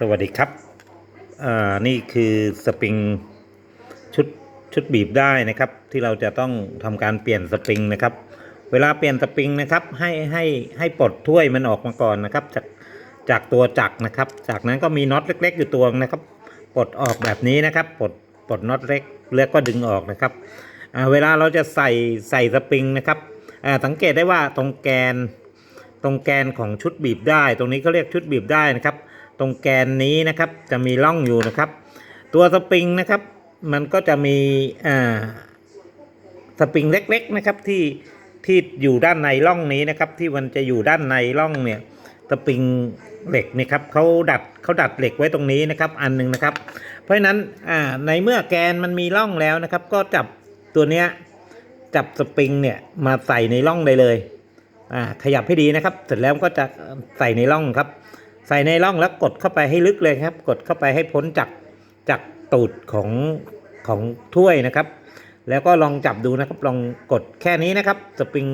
สวัสดีครับ อ่า นี่คือสปริงชุดชุดบีบได้นะครับ ที่เราจะต้องทำการเปลี่ยนสปริงนะครับ เวลาเปลี่ยนสปริงนะครับ ให้ให้ให้ปลดถ้วยมันออกมาก่อนนะครับ จากจากตัวจักรนะครับ จากนั้นก็มีน็อตเล็ก ๆ อยู่ตัวนะครับ ปลดออกแบบนี้นะครับ ปลดปลดน็อตเล็กแล้วก็ดึงออกนะครับ อ่า เวลาเราจะใส่ใส่สปริงนะครับ อ่า สังเกตได้ว่าตรงแกน ตรงแกนของชุดบีบได้ ตรงนี้เขาเรียกชุดบีบได้นะครับ ตรงแกนนี้นะครับจะมีร่องอยู่นะครับ ตัวสปริงนะครับ มันก็จะมีอ่าสปริงเล็กๆนะครับที่ที่อยู่ด้านในร่องนี้นะครับ ที่มันจะอยู่ด้านในร่องเนี่ยสปริงเหล็กนี่ครับเขาดัดเขาดัดเหล็กไว้ตรงนี้นะครับ อันหนึ่งนะครับ เพราะฉะนั้นอ่าในเมื่อแกนมันมีร่องแล้วนะครับ ก็จับตัวเนี้ยจับสปริงเนี่ยมาใส่ในร่องได้เลยอ่าขยับให้ดีนะครับ เสร็จแล้วก็จะใส่ในร่องครับ ใส่ในร่องแล้วกดเข้าไปให้ลึกเลยครับ กดเข้าไปให้พ้นจากจากตูดของของถ้วยนะครับ แล้วก็ลองจับดูนะครับ ลองกดแค่นี้นะครับ สปริง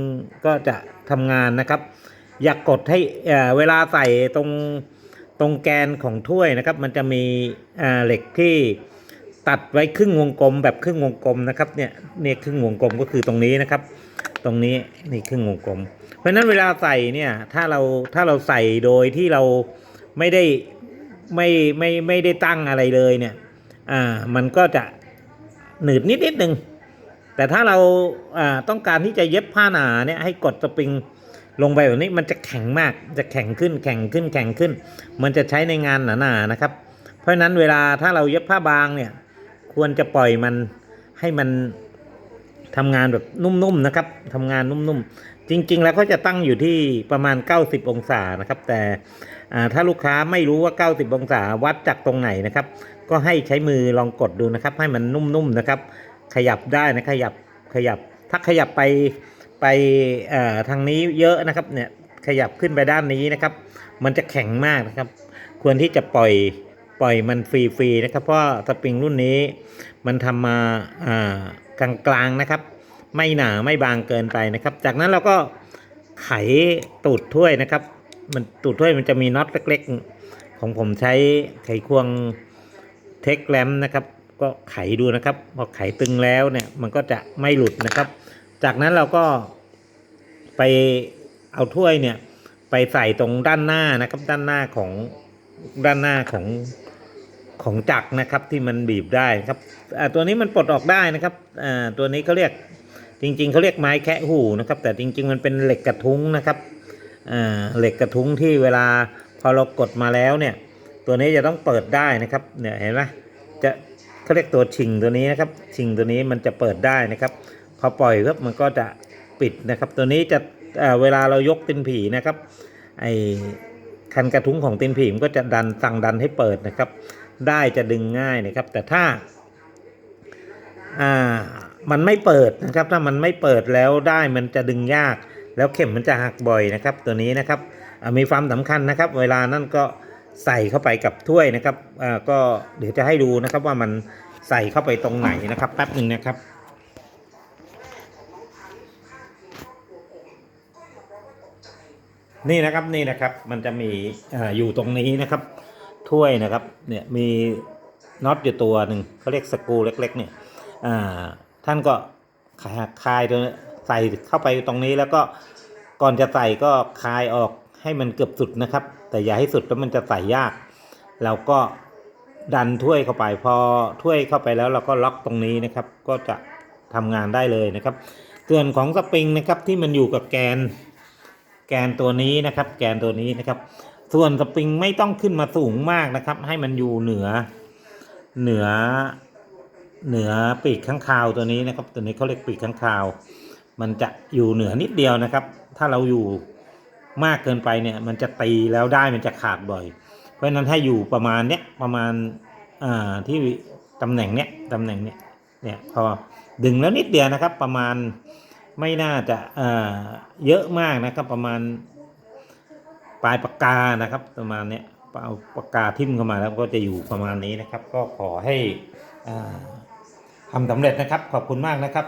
ก็จะทำงานนะครับ อยากกดให้เวลาใส่ตรงตรงแกนของถ้วยนะครับ มันจะมีเหล็กที่ตัดไว้ครึ่งวงกลมแบบครึ่งวงกลมนะครับเนี่ยเนี่ยครึ่งวงกลมก็คือตรงนี้นะครับ ตรงนี้นี่ครึ่งวงกลม เพราะนั้นเวลาใส่เนี่ยถ้าเราถ้าเราใส่โดยที่เราไม่ได้ไม่ไม่ไม่ได้ตั้งอะไรเลยเนี่ย อ่า มันก็จะหนืดนิดนิดหนึ่งแต่ถ้าเราอ่าต้องการที่จะเย็บผ้าหนาเนี่ยให้กดสปริงลงไปแบบนี้มันจะแข็งมากจะแข็งขึ้นแข็งขึ้นแข็งขึ้น มันจะใช้ในงานหนาๆนะครับ เพราะฉะนั้นเวลาถ้าเราเย็บผ้าบางเนี่ย ควรจะปล่อยมันให้มัน ทำงานแบบนุ่มๆนะครับทำงานนุ่มๆ จริง ๆ แล้วเขาจะตั้งอยู่ที่ประมาณ 90 องศานะครับ แต่ถ้าลูกค้าไม่รู้ว่า 90 องศาวัดจากตรงไหนนะครับ ก็ให้ใช้มือลองกดดูนะครับ ให้มันนุ่มๆนะครับ ขยับได้นะขยับขยับ ถ้าขยับไปไปทางนี้เยอะนะครับเนี่ยขยับขึ้นไปด้านนี้นะครับ มันจะแข็งมากนะครับ ควรที่จะปล่อยปล่อยมันฟรีๆนะครับ เพราะสปริงรุ่นนี้มันทำมาอ่า กลางๆนะครับ ไม่หนาไม่บางเกินไปนะครับ จากนั้นเราก็ไขตูดถ้วยนะครับ มันตูดถ้วยมันจะมีน็อตเล็กๆ ของผมใช้ไขควงเทคแลมนะครับ ก็ไขดูนะครับพอไขตึงแล้วเนี่ยมันก็จะไม่หลุดนะครับ จากนั้นเราก็ไปเอาถ้วยเนี่ยไปใส่ตรงด้านหน้านะครับ ด้านหน้าของด้านหน้าของ ของจักรนะครับที่มันบีบได้นะครับตัวนี้มันปลดออกได้นะครับตัวนี้เขาเรียกจริง ๆเขาเรียกไม้แคะหูนะครับ แต่จริง ๆ มันเป็นเหล็กกระทุ้งนะครับเหล็กกระทุ้งที่เวลาพอเรากดมาแล้วเนี่ย ตัวนี้จะต้องเปิดได้นะครับเนี่ยเห็นไหมจะเขาเรียกตัวชิงตัวนี้นะครับชิงตัวนี้มันจะเปิดได้นะครับพอปล่อยครับมันก็จะปิดนะครับ ตัวนี้จะเเวลาเรายกตีนผีนะครับไอคันกระทุ้งของตีนผีมันก็จะดันสั่งดันให้เปิดนะครับ ได้จะดึงง่ายนะครับ แต่ถ้าอ่ามันไม่เปิดนะครับ ถ้ามันไม่เปิดแล้วได้มันจะดึงยาก แล้วเข็มมันจะหักบ่อยนะครับ ตัวนี้นะครับมีความสำคัญนะครับ เวลานั่นก็ใส่เข้าไปกับถ้วยนะครับก็เดี๋ยวจะให้ดูนะครับว่ามันใส่เข้าไปตรงไหนนะครับแป๊บหนึ่งนะครับนี่นะครับนี่นะครับมันจะมีออยู่ตรงนี้นะครับ ถ้วยนะครับเนี่ยมีน็อตอยู่ตัวหนึ่งเขาเรียกสกรูเล็กๆเนี่ยท่านก็คายคายตัวใส่เข้าไปตรงนี้แล้วก็ก่อนจะใส่ก็คายออกให้มันเกือบสุดนะครับ แต่อย่าให้สุดแล้วมันจะใส่ยาก เราก็ดันถ้วยเข้าไปพอถ้วยเข้าไปแล้วเราก็ล็อกตรงนี้นะครับ ก็จะทำงานได้เลยนะครับส่วนของสปริงนะครับที่มันอยู่กับแกน แกนตัวนี้นะครับ แกนตัวนี้นะครับ ส่วนสปริงไม่ต้องขึ้นมาสูงมากนะครับ ให้มันอยู่เหนือ เหนือ เหนือปีกข้างคาวตัวนี้นะครับ ตัวนี้เขาเรียกปีกข้างคาว มันจะอยู่เหนือนิดเดียวนะครับ ถ้าเราอยู่มากเกินไปเนี่ย มันจะตีแล้วได้มันจะขาดบ่อย เพราะฉะนั้นให้อยู่ประมาณเนี้ยประมาณอ่าที่ตำแหน่งเนี้ยตำแหน่งเนี้ยเนี่ยพอดึงแล้วนิดเดียวนะครับ ประมาณไม่น่าจะอ่าเยอะมากนะครับ ประมาณ ปลายปากกานะครับประมาณเนี้ยเอาปากกาทิ่มเข้ามาแล้วก็จะอยู่ประมาณนี้นะครับ ก็ขอให้ทำสำเร็จนะครับขอบคุณมากนะครับ